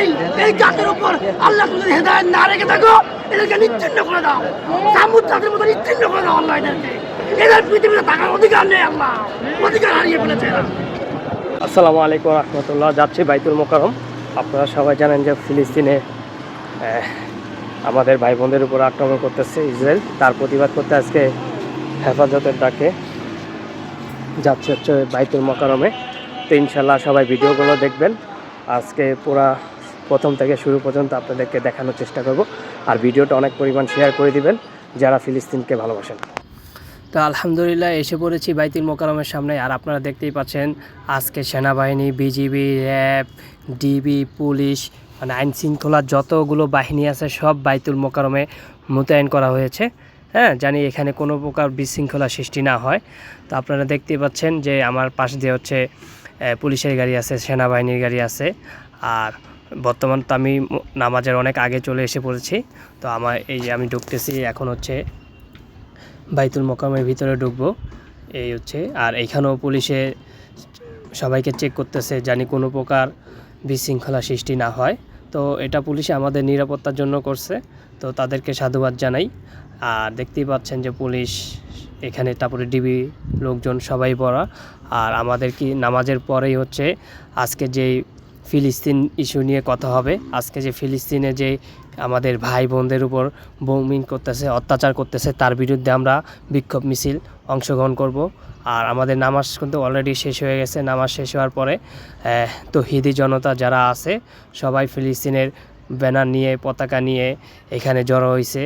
এই এই উপর আল্লাহ তুমি হেদায়ত না রেখে থাকো, এদেরকে করে দাও। সামুদ মতো করে দাও আল্লাহ এদেরকে। এদের পৃথিবীতে থাকার অধিকার নেই আল্লাহ। অধিকার হারিয়ে ফেলেছে আসসালামু আলাইকুম রহমতুল্লাহ। যাচ্ছি বাইতুল মোকারম আপনারা সবাই জানেন যে ফিলিস্তিনে আমাদের ভাই বোনদের উপর আক্রমণ করতেছে ইসরায়েল। তার প্রতিবাদ করতে আজকে হেফাজতের ডাকে যাচ্ছে হচ্ছে বাইতুল মোকারমে তো ইনশাল্লাহ সবাই ভিডিওগুলো দেখবেন। আজকে পুরা প্রথম থেকে শুরু পর্যন্ত আপনাদেরকে দেখানোর চেষ্টা করব। আর ভিডিওটা অনেক পরিমাণ শেয়ার করে দিবেন, যারা ফিলিস্তিনকে ভালোবাসেন। তো আলহামদুলিল্লাহ, এসে পড়েছি বাইতুল মোকারমের সামনে। আর আপনারা দেখতেই পাচ্ছেন, আজকে সেনাবাহিনী, বিজিবি, র্যাব, ডিবি, পুলিশ মানে আইন শৃঙ্খলার যতগুলো বাহিনী আছে, সব বাইতুল মোকারমে মোতায়েন করা হয়েছে। হ্যাঁ জানি এখানে কোনো প্রকার বিশৃঙ্খলা সৃষ্টি না হয়। তো আপনারা দেখতেই পাচ্ছেন যে আমার পাশ দিয়ে হচ্ছে পুলিশের গাড়ি আছে, সেনাবাহিনীর গাড়ি আছে। আর বর্তমান তো আমি নামাজের অনেক আগে চলে এসে পড়েছি। তো আমার এই যে আমি ঢুকতেছি, এখন হচ্ছে বাইতুল মোকামের ভিতরে ঢুকবো। এই হচ্ছে, আর এইখানেও পুলিশে সবাইকে চেক করতেছে জানি কোনো প্রকার বিশৃঙ্খলা সৃষ্টি না হয়। তো এটা পুলিশে আমাদের নিরাপত্তার জন্য করছে, তো তাদেরকে সাধুবাদ জানাই। আর দেখতেই পাচ্ছেন যে পুলিশ এখানে তারপরে ডিবি লোকজন সবাই পড়া। আর আমাদের কি নামাজের পরেই হচ্ছে আজকে যেই ফিলিস্তিন ইস্যু নিয়ে কথা হবে। আজকে যে ফিলিস্তিনে যে আমাদের ভাই বোনদের উপর বৌমিন করতেছে, অত্যাচার করতেছে, তার বিরুদ্ধে আমরা বিক্ষোভ মিছিল অংশগ্রহণ করব। আর আমাদের নামাজ কিন্তু অলরেডি শেষ হয়ে গেছে। নামাজ শেষ হওয়ার পরে তো হিদি জনতা যারা আছে, সবাই ফিলিস্তিনের ব্যানার নিয়ে, পতাকা নিয়ে এখানে জড়ো হয়েছে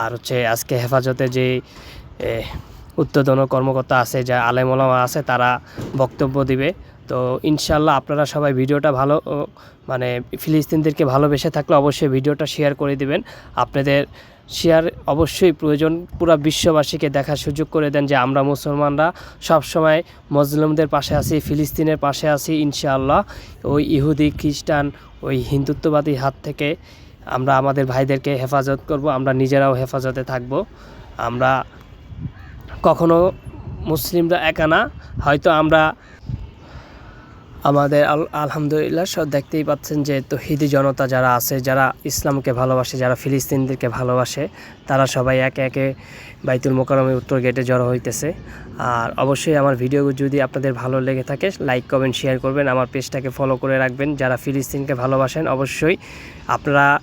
আর হচ্ছে আজকে হেফাজতে যে উত্তেজন কর্মকর্তা আছে, যা আলেমলামা আছে, তারা বক্তব্য দিবে। তো ইনশাল্লাহ আপনারা সবাই ভিডিওটা ভালো মানে ফিলিস্তিনদেরকে ভালোবেসে থাকলে অবশ্যই ভিডিওটা শেয়ার করে দিবেন। আপনাদের শেয়ার অবশ্যই প্রয়োজন। পুরো বিশ্ববাসীকে দেখার সুযোগ করে দেন যে আমরা মুসলমানরা সবসময় মজলুমদের পাশে আছি, ফিলিস্তিনের পাশে আছি ইনশাআল্লাহ। ওই ইহুদি, খ্রিস্টান, ওই হিন্দুত্ববাদী হাত থেকে আমরা আমাদের ভাইদেরকে হেফাজত করব, আমরা নিজেরাও হেফাজতে থাকব। আমরা কখনো মুসলিমরা একা না, হয়তো আমরা আমাদের আল- আলহামদুলিল্লাহ সব দেখতেই পাচ্ছেন যে তহিদি জনতা যারা আছে, যারা ইসলামকে ভালোবাসে, যারা ফিলিস্তিনদেরকে ভালোবাসে, তারা সবাই একে একে বাইতুল মোকারমের উত্তর গেটে জড়ো হইতেছে। আর অবশ্যই আমার ভিডিও যদি আপনাদের ভালো লেগে থাকে লাইক কমেন্ট শেয়ার করবেন। আমার পেজটাকে ফলো করে রাখবেন। যারা ফিলিস্তিনকে ভালোবাসেন, অবশ্যই আপনারা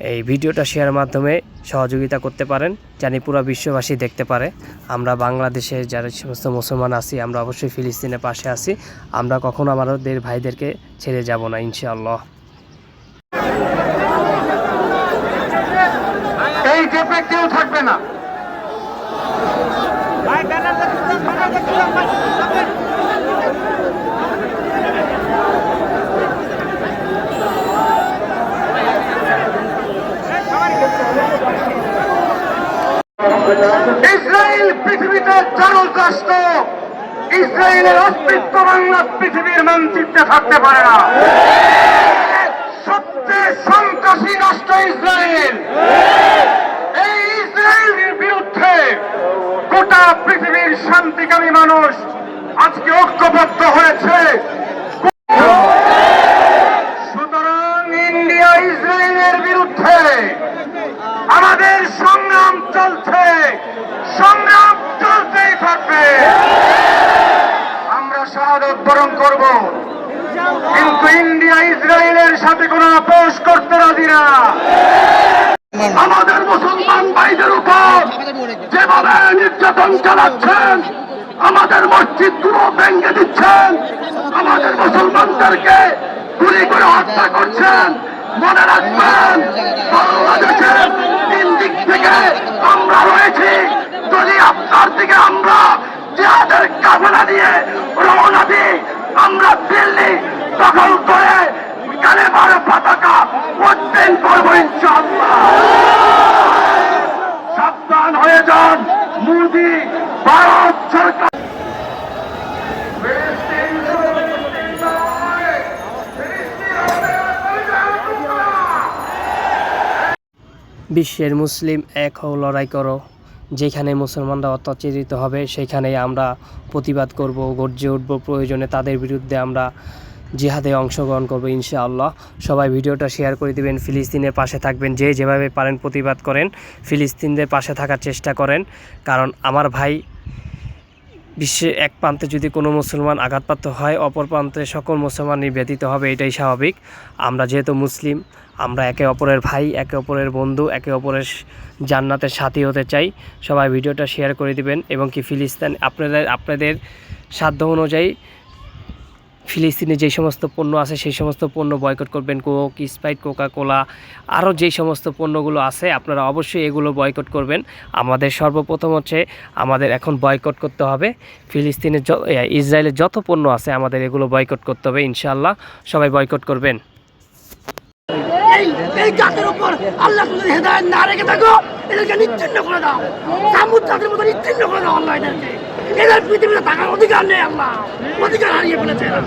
এই ভিডিওটা শেয়ারের মাধ্যমে সহযোগিতা করতে পারেন জানি পুরো বিশ্ববাসী দেখতে পারে। আমরা বাংলাদেশে যারা সমস্ত মুসলমান আছি আমরা অবশ্যই ফিলিস্তিনের পাশে আছি। আমরা কখনো আমাদের ভাইদেরকে ছেড়ে যাব না ইনশাআল্লাহ। এই কেউ থাকবে না। ইসরায়েল পৃথিবীতে চারুল রাষ্ট্র। ইসরায়েলের অস্তিত্ব বাংলা পৃথিবীর মানচিত্রে থাকতে পারে না। সবচেয়ে সন্ত্রাসী রাষ্ট্র ইসরায়েল। এই ইসরায়েলের বিরুদ্ধে গোটা পৃথিবীর শান্তিকামী মানুষ আজকে ঐক্যবদ্ধ হয়েছে সুতরাং ইন্ডিয়া ইসরায়েলের বিরুদ্ধে আমাদের সংগ্রাম চলছে সংগ্রাম চলতেই থাকবে আমরা শাহাদত বরণ করব। কিন্তু ইন্ডিয়া, ইসরায়েলের সাথে কোনো আপোষ করতে রাজি না। আমাদের মুসলমান ভাইদের উপর যেভাবে নির্যাতন চালাচ্ছেন, আমাদের মসজিদগুলো ভেঙে দিচ্ছেন, আমাদের মুসলমানদেরকে গুলি করে হত্যা করছেন। মনে রাখবেন, বাংলাদেশের তিন দিক থেকে আমরা রয়েছি। যদি আপনার দিকে আমরা যাদের কাফেলা দিয়ে আমরা করে কালেমার পতাকা উদ্দিন করব সাবধান হয়ে যান ভারত সরকার। বিশ্বের মুসলিম এক হও লড়াই করো। যেখানে মুসলমানরা অত্যাচারিত হবে, সেখানেই আমরা প্রতিবাদ করব, গর্জে উঠব। প্রয়োজনে তাদের বিরুদ্ধে আমরা জিহাদে অংশগ্রহণ করব ইনশাআল্লাহ। সবাই ভিডিওটা শেয়ার করে দিবেন, ফিলিস্তিনের পাশে থাকবেন। যে যেভাবে পারেন প্রতিবাদ করেন, ফিলিস্তিনদের পাশে থাকার চেষ্টা করেন। কারণ আমার ভাই বিশ্বে এক প্রান্তে যদি কোনো মুসলমান আঘাতপ্রাপ্ত হয়, অপর প্রান্তে সকল মুসলমান নির্যাতিত হবে, এটাই স্বাভাবিক। আমরা যেহেতু মুসলিম, আমরা একে অপরের ভাই, একে অপরের বন্ধু, একে অপরের জান্নাতের সাথী হতে চাই। সবাই ভিডিওটা শেয়ার করে দিবেন এবং কি ফিলিস্তান আপনাদের আপনাদের সাধ্য অনুযায়ী ফিলিস্তিনে যে সমস্ত পণ্য আছে, সেই সমস্ত পণ্য বয়কট করবেন কোক স্প্রাইট কোকা কোলা আরও যেই সমস্ত পণ্যগুলো আছে, আপনারা অবশ্যই এগুলো বয়কট করবেন। আমাদের সর্বপ্রথম হচ্ছে আমাদের এখন বয়কট করতে হবে। ফিলিস্তিনের ইসরায়েলের যত পণ্য আছে, আমাদের এগুলো বয়কট করতে হবে, ইনশাআল্লাহ। সবাই বয়কট করবেন। এদেরকে নিচ্ছিন্ন করে দাও। মতো নিচ্ছিন্ন করে দাও এদের পৃথিবীতে থাকার অধিকার নেই আল্লাহ। অধিকার হারিয়ে ফেলেছে এরা।